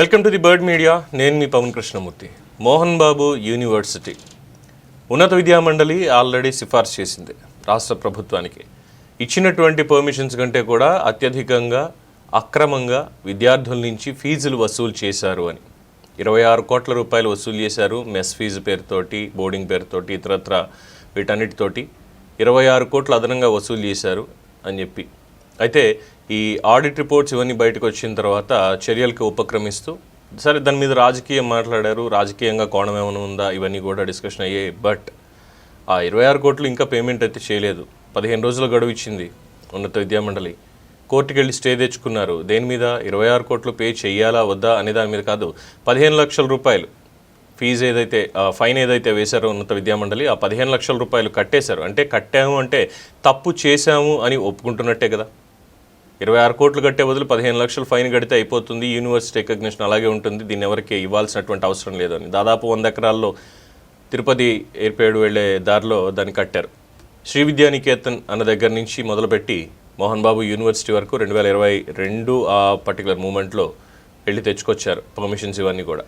Welcome to the bird media నేను మీ Pavan Krishnamurthy. Mohan Babu university. ఉన్నత విద్యా మండలి ఆల్రెడీ సిఫార్సు చేసింది రాష్ట్ర ప్రభుత్వానికి. ఇచ్చినటువంటి పర్మిషన్స్ కంటే కూడా అత్యధికంగా అక్రమంగా విద్యార్థుల నుంచి ఫీజులు వసూలు చేశారు అని. ఇరవై ఆరు కోట్ల రూపాయలు వసూలు చేశారు మెస్ ఫీజు పేరుతోటి బోర్డింగ్ పేరుతోటి ఇతరత్ర వీటన్నిటితోటి. ఇరవై ఆరు కోట్లు అదనంగా వసూలు చేశారు అని చెప్పి. అయితే ఈ ఆడిట్ రిపోర్ట్స్ ఇవన్నీ బయటకు వచ్చిన తర్వాత చర్యలకు ఉపక్రమిస్తూ సరే దాని మీద రాజకీయం మాట్లాడారు రాజకీయంగా కోణం ఏమైనా ఉందా ఇవన్నీ కూడా డిస్కషన్ అయ్యాయి. బట్ ఆ ఇరవై ఆరు కోట్లు ఇంకా పేమెంట్ అయితే చేయలేదు. పదిహేను రోజుల గడువు ఇచ్చింది ఉన్నత విద్యామండలి కోర్టుకి వెళ్ళి స్టే తెచ్చుకున్నారు. దేని మీద? ఇరవై ఆరు కోట్లు పే చేయాలా వద్దా అనే దాని మీద కాదు. పదిహేను లక్షల రూపాయలు ఫీజు ఏదైతే ఫైన్ ఏదైతే వేశారో ఉన్నత విద్యామండలి ఆ పదిహేను లక్షల రూపాయలు కట్టేశారు. అంటే కట్టాము అంటే తప్పు చేశాము అని ఒప్పుకుంటున్నట్టే కదా. ఇరవై ఆరు కోట్లు కట్టే బదులు పదిహేను లక్షలు ఫైన్ కడితే అయిపోతుంది. యూనివర్సిటీ రికగ్నిషన్ అలాగే ఉంటుంది. దీన్ని ఎవరికి ఇవ్వాల్సినటువంటి అవసరం లేదని. దాదాపు వంద ఎకరాల్లో తిరుపతి ఎయిర్పేడు వెళ్ళే దారిలో దాన్ని కట్టారు. శ్రీ విద్యానికేతన్ అన్న దగ్గర నుంచి మొదలుపెట్టి మోహన్ బాబు యూనివర్సిటీ వరకు రెండు వేల ఇరవై రెండు ఆ పర్టికులర్ మూమెంట్లో వెళ్ళి తెచ్చుకొచ్చారు. పర్మిషన్స్ ఇవన్నీ కూడా.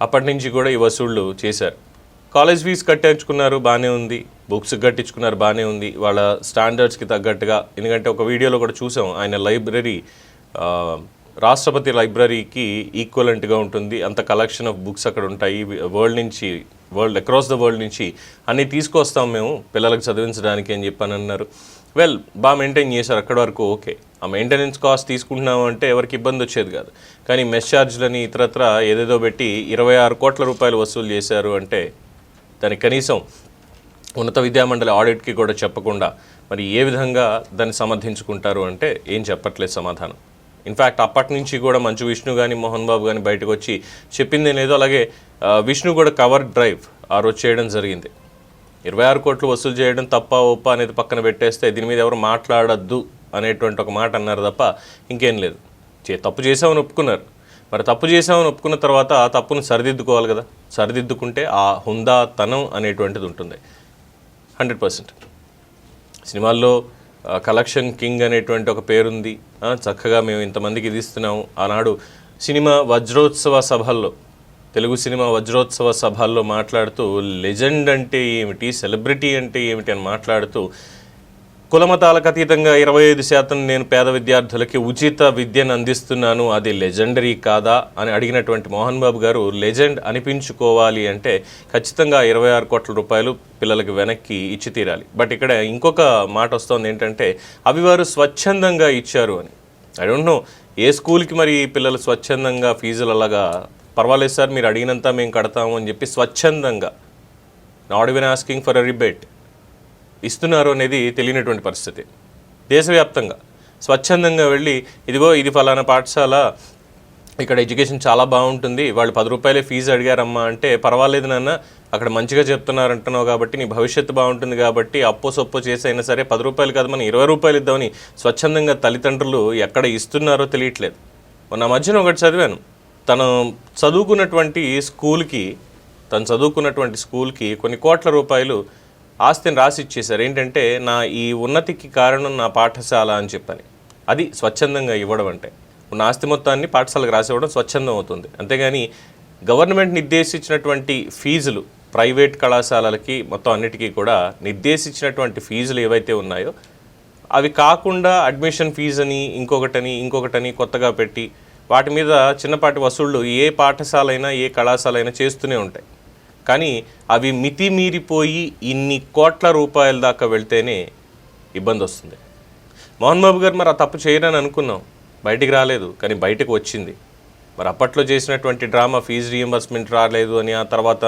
అప్పటి నుంచి కూడా ఈ వసూళ్ళు చేశారు. కాలేజ్ ఫీజు కట్టించుకున్నారు బాగానే ఉంది. బుక్స్ కట్టించుకున్నారు బాగానే ఉంది. వాళ్ళ స్టాండర్డ్స్కి తగ్గట్టుగా ఎందుకంటే ఒక వీడియోలో కూడా చూసాం ఆయన లైబ్రరీ రాష్ట్రపతి లైబ్రరీకి ఈక్వలెంట్గా ఉంటుంది. అంత కలెక్షన్ ఆఫ్ బుక్స్ అక్కడ ఉంటాయి. వరల్డ్ నుంచి వరల్డ్ అక్రాస్ ద వరల్డ్ నుంచి అన్నీ తీసుకొస్తాం మేము పిల్లలకు చదివించడానికి అని చెప్పని అన్నారు. వెల్ బాగా మెయింటైన్ చేశారు అక్కడ వరకు ఓకే. ఆ మెయింటెనెన్స్ కాస్ట్ తీసుకుంటున్నాము అంటే ఎవరికి ఇబ్బంది వచ్చేది కాదు. కానీ మెస్ ఛార్జ్లని ఇతరత్ర ఏదేదో పెట్టి ఇరవై ఆరు కోట్ల రూపాయలు వసూలు చేశారు అంటే దానికి కనీసం ఉన్నత విద్యామండలి ఆడిట్కి కూడా చెప్పకుండా మరి ఏ విధంగా దాన్ని సమర్థించుకుంటారు అంటే ఏం చెప్పట్లేదు సమాధానం. ఇన్ఫ్యాక్ట్ అప్పటి నుంచి కూడా మంచు విష్ణు కానీ మోహన్ బాబు కానీ బయటకు వచ్చి చెప్పింది లేదో అలాగే విష్ణు కూడా కవర్ డ్రైవ్ ఆ రోజు చేయడం జరిగింది. ఇరవై ఆరు కోట్లు వసూలు చేయడం తప్ప ఒప్ప అనేది పక్కన పెట్టేస్తే దీని మీద ఎవరు మాట్లాడద్దు అనేటువంటి ఒక మాట అన్నారు తప్ప ఇంకేం లేదు. చే తప్పు చేసామని ఒప్పుకున్నారు. మరి తప్పు చేసామని ఒప్పుకున్న తర్వాత ఆ తప్పును సరిదిద్దుకోవాలి కదా. సరిదిద్దుకుంటే ఆ హుందాతనం అనేటువంటిది ఉంటుంది. Hundred percent. సినిమాల్లో కలెక్షన్ కింగ్ అనేటువంటి ఒక పేరుంది. చక్కగా మేము ఇంతమందికి ఇది ఇస్తున్నాము. ఆనాడు సినిమా వజ్రోత్సవ సభల్లో తెలుగు సినిమా వజ్రోత్సవ సభల్లో మాట్లాడుతూ లెజెండ్ అంటే ఏమిటి? సెలబ్రిటీ అంటే ఏమిటి? అని మాట్లాడుతూ కులమతాలకు అతీతంగా ఇరవై ఐదు శాతం నేను పేద విద్యార్థులకి ఉచిత విద్యను అందిస్తున్నాను. అది లెజెండరీ కాదా అని అడిగినటువంటి మోహన్ బాబు గారు లెజెండ్ అనిపించుకోవాలి అంటే ఖచ్చితంగా ఇరవై ఆరు కోట్ల రూపాయలు పిల్లలకి వెనక్కి ఇచ్చి తీరాలి. బట్ ఇక్కడ ఇంకొక మాట వస్తుంది ఏంటంటే అవి వారు స్వచ్ఛందంగా ఇచ్చారు అని. ఐ డోంట్ నో ఏ స్కూల్కి మరి పిల్లలు స్వచ్ఛందంగా ఫీజులు అలాగా? పర్వాలేదు సార్ మీరు అడిగినంత మేము కడతాము అని చెప్పి స్వచ్ఛందంగా. Not even asking for a rebate ఇస్తున్నారు అనేది తెలియనటువంటి పరిస్థితి. దేశవ్యాప్తంగా స్వచ్ఛందంగా వెళ్ళి ఇదిగో ఇది ఫలానా పాఠశాల ఇక్కడ ఎడ్యుకేషన్ చాలా బాగుంటుంది వాళ్ళు పది రూపాయలే ఫీజు అడిగారమ్మా అంటే పర్వాలేదు నాన్న అక్కడ మంచిగా చెప్తున్నారు అంటున్నావు కాబట్టి నీ భవిష్యత్తు బాగుంటుంది కాబట్టి అప్పో సొప్పో చేసి అయినా సరే పది రూపాయలు కాదు మనం ఇరవై రూపాయలు ఇద్దామని స్వచ్ఛందంగా తల్లిదండ్రులు ఎక్కడ ఇస్తున్నారో తెలియట్లేదు. నా మధ్యన ఒకటి చదివాను. తను చదువుకున్నటువంటి స్కూల్కి తను చదువుకున్నటువంటి స్కూల్కి కొన్ని కోట్ల రూపాయలు ఆస్తిని రాసిచ్చేశారు. ఏంటంటే నా ఈ ఉన్నతికి కారణం నా పాఠశాల అని చెప్పని. అది స్వచ్ఛందంగా ఇవ్వడం అంటే. ఉన్న ఆస్తి మొత్తాన్ని పాఠశాలకు రాసి ఇవ్వడం స్వచ్ఛందం అవుతుంది. అంతేగాని గవర్నమెంట్ నిర్దేశించినటువంటి ఫీజులు ప్రైవేట్ కళాశాలలకి మొత్తం అన్నిటికీ కూడా నిర్దేశించినటువంటి ఫీజులు ఏవైతే ఉన్నాయో అవి కాకుండా అడ్మిషన్ ఫీజు అని ఇంకొకటని ఇంకొకటని కొత్తగా పెట్టి వాటి మీద చిన్నపాటి వసూళ్ళు ఏ పాఠశాల అయినా ఏ కళాశాల అయినా చేస్తూనే ఉంటాయి. కానీ అవి మితిమీరిపోయి ఇన్ని కోట్ల రూపాయల దాకా వెళ్తేనే ఇబ్బంది వస్తుంది. మోహన్ బాబు గారు మరి ఆ తప్పు చేయరని అనుకున్నాం. బయటికి రాలేదు కానీ బయటకు వచ్చింది. మరి అప్పట్లో చేసినటువంటి డ్రామా ఫీజు రియంబర్స్మెంట్ రాలేదు అని ఆ తర్వాత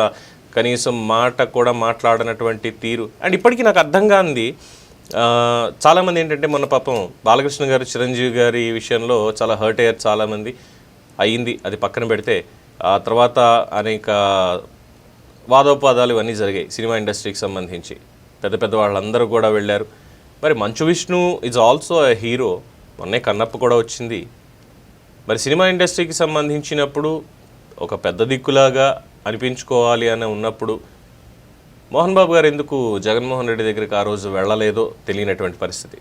కనీసం మాట కూడా మాట్లాడనటువంటి తీరు. అండ్ ఇప్పటికీ నాకు అర్థం కాంది చాలామంది ఏంటంటే మొన్న పాపం బాలకృష్ణ గారు చిరంజీవి గారి విషయంలో చాలా హర్ట్ అయ్యారు చాలామంది. అయ్యింది అది పక్కన పెడితే. ఆ తర్వాత అనేక వాదోపాదాలు ఇవన్నీ జరిగాయి సినిమా ఇండస్ట్రీకి సంబంధించి. పెద్ద పెద్ద వాళ్ళందరూ కూడా వెళ్ళారు. మరి Manchu Vishnu is also a hero మొన్నే కన్నప్ప కూడా వచ్చింది. మరి సినిమా ఇండస్ట్రీకి సంబంధించినప్పుడు ఒక పెద్ద దిక్కులాగా అనిపించుకోవాలి అని ఉన్నప్పుడు మోహన్ బాబు గారు ఎందుకు జగన్మోహన్ రెడ్డి దగ్గరికి ఆ రోజు వెళ్ళలేదో తెలియనటువంటి పరిస్థితి.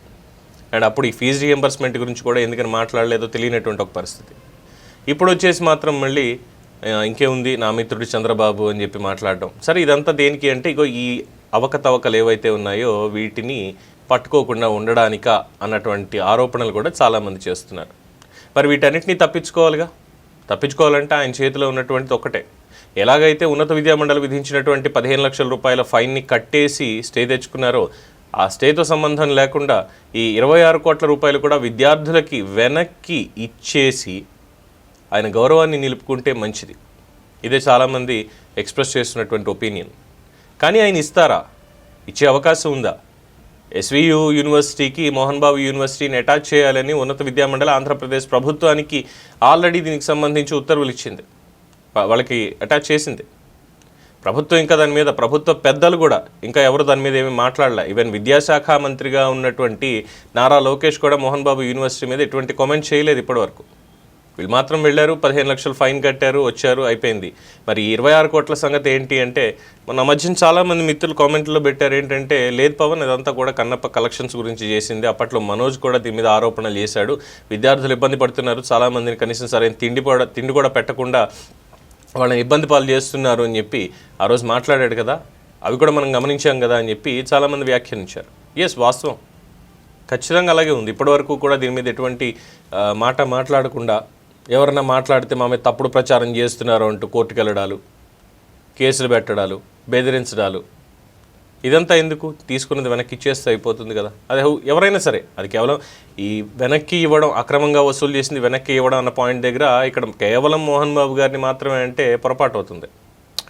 అండ్ అప్పుడు ఈ ఫీజు రియంబర్స్మెంట్ గురించి కూడా ఎందుకని మాట్లాడలేదో తెలియనటువంటి ఒక పరిస్థితి. ఇప్పుడు వచ్చేసి మాత్రం మళ్ళీ ఇంకేముంది నా మిత్రుడు చంద్రబాబు అని చెప్పి మాట్లాడడం. సరే ఇదంతా దేనికి అంటే ఇగో ఈ అవకతవకలు ఏవైతే ఉన్నాయో వీటిని పట్టుకోకుండా ఉండడానికా అన్నటువంటి ఆరోపణలు కూడా చాలామంది చేస్తున్నారు. మరి వీటన్నిటిని తప్పించుకోవాలిగా? తప్పించుకోవాలంటే ఆయన చేతిలో ఉన్నటువంటిది ఒకటే ఎలాగైతే ఉన్నత విద్యామండలి విధించినటువంటి పదిహేను లక్షల రూపాయల ఫైన్ని కట్టేసి స్టే తెచ్చుకున్నారో ఆ స్టేతో సంబంధం లేకుండా ఈ ఇరవై ఆరు కోట్ల రూపాయలు కూడా విద్యార్థులకి వెనక్కి ఇచ్చేసి ఆయన గౌరవాన్ని నిలుపుకుంటే మంచిది. ఇదే చాలామంది ఎక్స్ప్రెస్ చేస్తున్నటువంటి ఒపీనియన్. కానీ ఆయన ఇస్తారా? ఇచ్చే అవకాశం ఉందా? ఎస్వియు యూనివర్సిటీకి మోహన్ బాబు యూనివర్సిటీని అటాచ్ చేయాలని ఉన్నత విద్యామండలి ఆంధ్రప్రదేశ్ ప్రభుత్వానికి ఆల్రెడీ దీనికి సంబంధించి ఉత్తర్వులు ఇచ్చింది. వాళ్ళకి అటాచ్ చేసింది. ప్రభుత్వం ఇంకా దాని మీద ప్రభుత్వ పెద్దలు కూడా ఇంకా ఎవరు దాని మీద ఏమీ మాట్లాడలే. ఈవెన్ విద్యాశాఖ మంత్రిగా ఉన్నటువంటి నారా లోకేష్ కూడా మోహన్ బాబు యూనివర్సిటీ మీద ఎటువంటి కామెంట్ చేయలేదు ఇప్పటివరకు. వీళ్ళు మాత్రం వెళ్ళారు పదిహేను లక్షలు ఫైన్ కట్టారు వచ్చారు అయిపోయింది. మరి ఇరవై ఆరు కోట్ల సంగతి ఏంటి అంటే మన మధ్యన చాలామంది మిత్రులు కామెంట్లో పెట్టారు ఏంటంటే లేదు పవన్ ఇదంతా కూడా కన్నప్ప కలెక్షన్స్ గురించి చేసింది. అప్పట్లో మనోజ్ కూడా దీని మీద ఆరోపణలు చేశాడు. విద్యార్థులు ఇబ్బంది పడుతున్నారు. చాలామందిని కనీసం సరైన తిండి కూడా తిండి కూడా పెట్టకుండా వాళ్ళని ఇబ్బంది పాలు చేస్తున్నారు అని చెప్పి ఆ రోజు మాట్లాడాడు కదా. అవి కూడా మనం గమనించాం కదా అని చెప్పి చాలామంది వ్యాఖ్యానించారు. ఎస్ వాస్తవం. ఖచ్చితంగా అలాగే ఉంది. ఇప్పటివరకు కూడా దీని మీద ఎటువంటి మాట మాట్లాడకుండా ఎవరన్నా మాట్లాడితే మా మీద తప్పుడు ప్రచారం చేస్తున్నారు అంటూ కోర్టుకు వెళ్ళడాలు కేసులు పెట్టడాలు బెదిరించడాలు. ఇదంతా ఎందుకు? తీసుకున్నది వెనక్కి ఇచ్చేస్తే అయిపోతుంది కదా. అది ఎవరైనా సరే అది కేవలం ఈ వెనక్కి ఇవ్వడం అక్రమంగా వసూలు చేసింది వెనక్కి ఇవ్వడం అన్న పాయింట్ దగ్గర ఇక్కడ కేవలం మోహన్ బాబు గారిని మాత్రమే అంటే పొరపాటు అవుతుంది.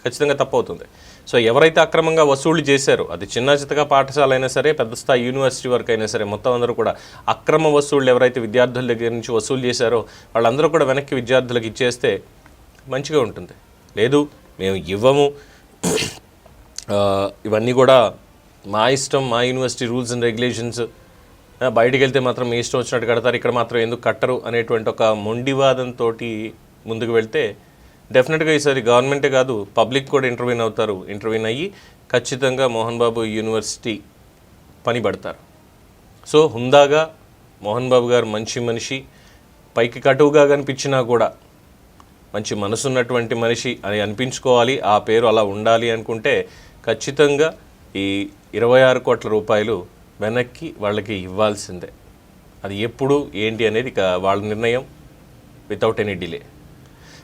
ఖచ్చితంగా తప్పు అవుతుంది సో ఎవరైతే అక్రమంగా వసూలు చేశారో అది చిన్న చిత్తగా పాఠశాల అయినా సరే పెద్ద స్థాయి యూనివర్సిటీ వరకు అయినా సరే మొత్తం అందరూ కూడా అక్రమ వసూళ్ళు ఎవరైతే విద్యార్థుల దగ్గర నుంచి వసూలు చేశారో వాళ్ళందరూ కూడా వెనక్కి విద్యార్థులకు ఇచ్చేస్తే మంచిగా ఉంటుంది. లేదు మేము ఇవ్వము. ఇవన్నీ కూడా మా ఇష్టం మా యూనివర్సిటీ రూల్స్ అండ్ రెగ్యులేషన్స్. బయటికి వెళ్తే మాత్రం మీ ఇష్టం వచ్చినట్టు కడతారు ఇక్కడ మాత్రం ఎందుకు కట్టరు అనేటువంటి ఒక మొండివాదంతో ముందుకు వెళ్తే డెఫినెట్గా ఈసారి గవర్నమెంటే కాదు పబ్లిక్ కూడా ఇంటర్వ్యూన్ అవుతారు. ఇంటర్వ్యూన్ అయ్యి ఖచ్చితంగా మోహన్ బాబు యూనివర్సిటీ పని పడతారు. సో హుందాగా మోహన్ బాబు గారు మంచి మనిషి పైకి కటువుగా కనిపించినా కూడా మంచి మనసున్నటువంటి మనిషి అని అనిపించుకోవాలి ఆ పేరు అలా ఉండాలి అనుకుంటే ఖచ్చితంగా ఈ ఇరవై ఆరు కోట్ల రూపాయలు వెనక్కి వాళ్ళకి ఇవ్వాల్సిందే. అది ఎప్పుడు ఏంటి అనేది ఇక వాళ్ళ నిర్ణయం వితౌట్ ఎనీ డిలే